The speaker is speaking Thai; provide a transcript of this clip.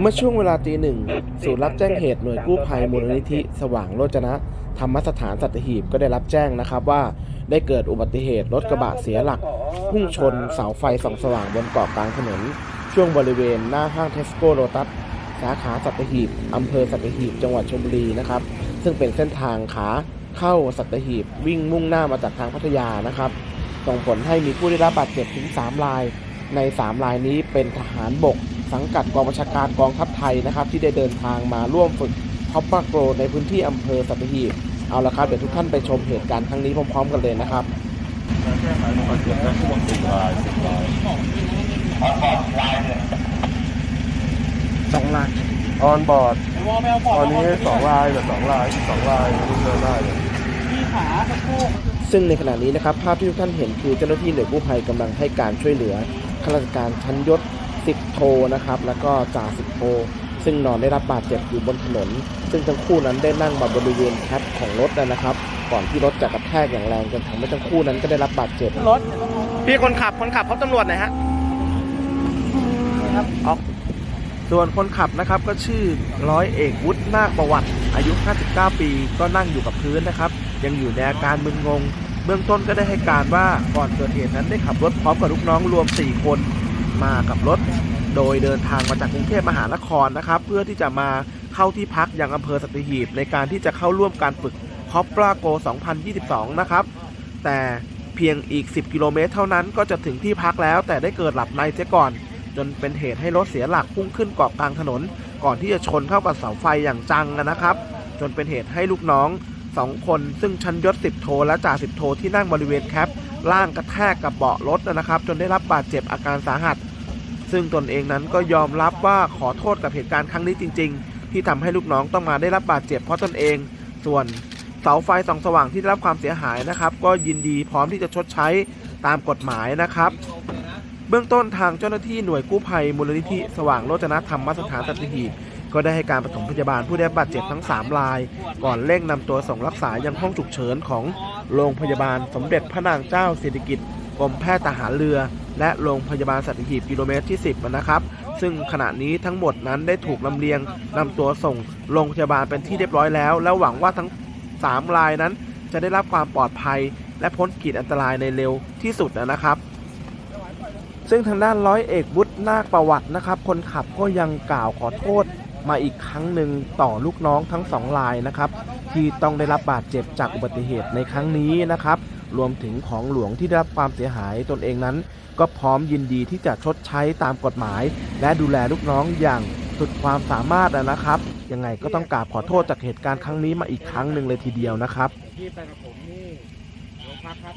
เมื่อช่วงเวลาตีหนึ่งศูนย์รับแจ้งเหตุหน่วยกู้ภัยมูลนิธิสว่างโรจนะ ธรรมสถานสัตหีบก็ได้รับแจ้งนะครับว่าได้เกิดอุบัติเหตุรถกระบะเสียหลัก พุ่งชนเสาไฟส่องสว่างบนเกาะกลางถนน ช่วงบริเวณหน้าห้างเทสโก้โ o ตัสสาขาสัตหีบอำเภอสัตหีบจังหวัดชลบุรีนะครับ ซึ่งเป็นเส้นทางขาเข้าสัตหีบวิ่งมุ่งหน้ามาจากทางพัทยานะครับส่งผลให้มีผู้ได้รับบาดเจ็บถึง 3 ราย ใน 3 รายนี้เป็นทหารบก สังกัดกองบัญชาการกองทัพไทยนะครับ ที่ได้เดินทางมาร่วมฝึกคอปปาโกรในพื้นที่อำเภอสัตหีบเอาละครับเดี๋ยวทุกท่านไปชมเหตุการณ์ครั้งนี้พร้อมๆกันเลยนะครับการแก้ไขบาดเจ็บและผู้บาดเจ็บรายสิบรายสองรายออนบอร์ดตอนนี้สองรายแบบสองรายสองรายรู้เรื่องได้เลยซึ่งในขณะนี้นะครับภาพที่ทุกท่านเห็นคือเจ้าหน้าที่หน่วยกู้ภัยกำลังให้การช่วยเหลือ ข้าราชการชั้นยศ10โทนะครับ แล้วก็จ่าสิบโท ซึ่งนอนได้รับบาดเจ็บอยู่บนถนน ซึ่งทั้งคู่นั้นได้นั่งมาบริเวณแคปของรถนะครับ ก่อนที่รถจะกระแทกอย่างแรงจนทำให้ทั้งคู่นั้นก็ได้รับบาดเจ็บรถพี่คนขับคนขับเขาตำรวจไหนฮะครับออกส่วนคนขับนะครับก็ชื่อร้อยเอกวุฒินาคประวัติ อายุ 59 ปี ก็นั่งอยู่กับพื้นนะครับ ยังอยู่ในอาการมึนงง เบื้องต้นก็ได้ให้การว่าก่อนเกิดเหตุนั้นได้ขับรถพร้อมกับลูกน้องรวม 4 คนมากับรถ โดยเดินทางมาจากกรุงเทพมหานครนะครับ เพื่อที่จะมาเข้าที่พักยังอำเภอสัตหีบในการที่จะเข้าร่วมการฝึกคอปปราโก 2022 นะครับ แต่เพียงอีก 10 กิโลเมตรเท่านั้นก็จะถึงที่พักแล้ว แต่ได้เกิดหลับในเสียก่อน จนเป็นเหตุให้รถเสียหลักพุ่งขึ้นเกาะกลางถนน ก่อนที่จะชนเข้ากับเสาไฟอย่างจังนะครับ จนเป็นเหตุให้ลูกน้อง สองคน ซึ่งชั้นยศ 10 โท และจ่าสิบโทที่นั่งบริเวณแคปล่างกระแทกกับเบาะรถนะครับ จนได้รับบาดเจ็บอาการสาหัส ซึ่งตนเองนั้นก็ยอมรับว่าขอโทษกับเหตุการณ์ครั้งนี้จริง ๆ ที่ทำให้ลูกน้องต้องมาได้รับบาดเจ็บเพราะตนเอง ส่วนเสาไฟส่องสว่างที่ได้รับความเสียหายนะครับ ก็ยินดีพร้อมที่จะชดใช้ตามกฎหมายนะครับ เบื้องต้นทางเจ้าหน้าที่หน่วยกู้ภัยมูลนิธิสว่างโรจนธรรมสถานสัตหีบ ก็ได้ให้การปฐมพยาบาลผู้ได้รับบาดเจ็บทั้ง 3 ราย ก่อนเร่งนำตัวส่งรักษายังห้องฉุกเฉินของโรงพยาบาลสมเด็จพระนางเจ้าสิริกิติ์กรมแพทย์ทหารเรือ และโรงพยาบาลสัตหีบกิโลเมตรที่ 10 นะครับ ซึ่งขณะนี้ทั้งหมดนั้นได้ถูกลำเลียงนำตัวส่งโรงพยาบาลเป็นที่เรียบร้อยแล้ว และหวังว่าทั้ง 3 รายนั้น จะได้รับความปลอดภัย และพ้นขีดอันตรายในเร็วที่สุดนะครับ ซึ่งทางด้านร้อยเอกวุฒินาคประวัตินะครับ คนขับก็ยังกล่าวขอโทษ มาอีกครั้งหนึ่งต่อลูกน้องทั้งสองรายนะครับ ที่ต้องได้รับบาดเจ็บจากอุบัติเหตุในครั้งนี้นะครับ รวมถึงของหลวงที่ได้รับความเสียหายตนเองนั้น ก็พร้อมยินดีที่จะชดใช้ตามกฎหมาย และดูแลลูกน้องอย่างสุดความสามารถนะครับ ยังไงก็ต้องกราบขอโทษจากเหตุการณ์ครั้งนี้มาอีกครั้งหนึ่งเลยทีเดียวนะครับที่ไปกับผมนี่โรงพักครับ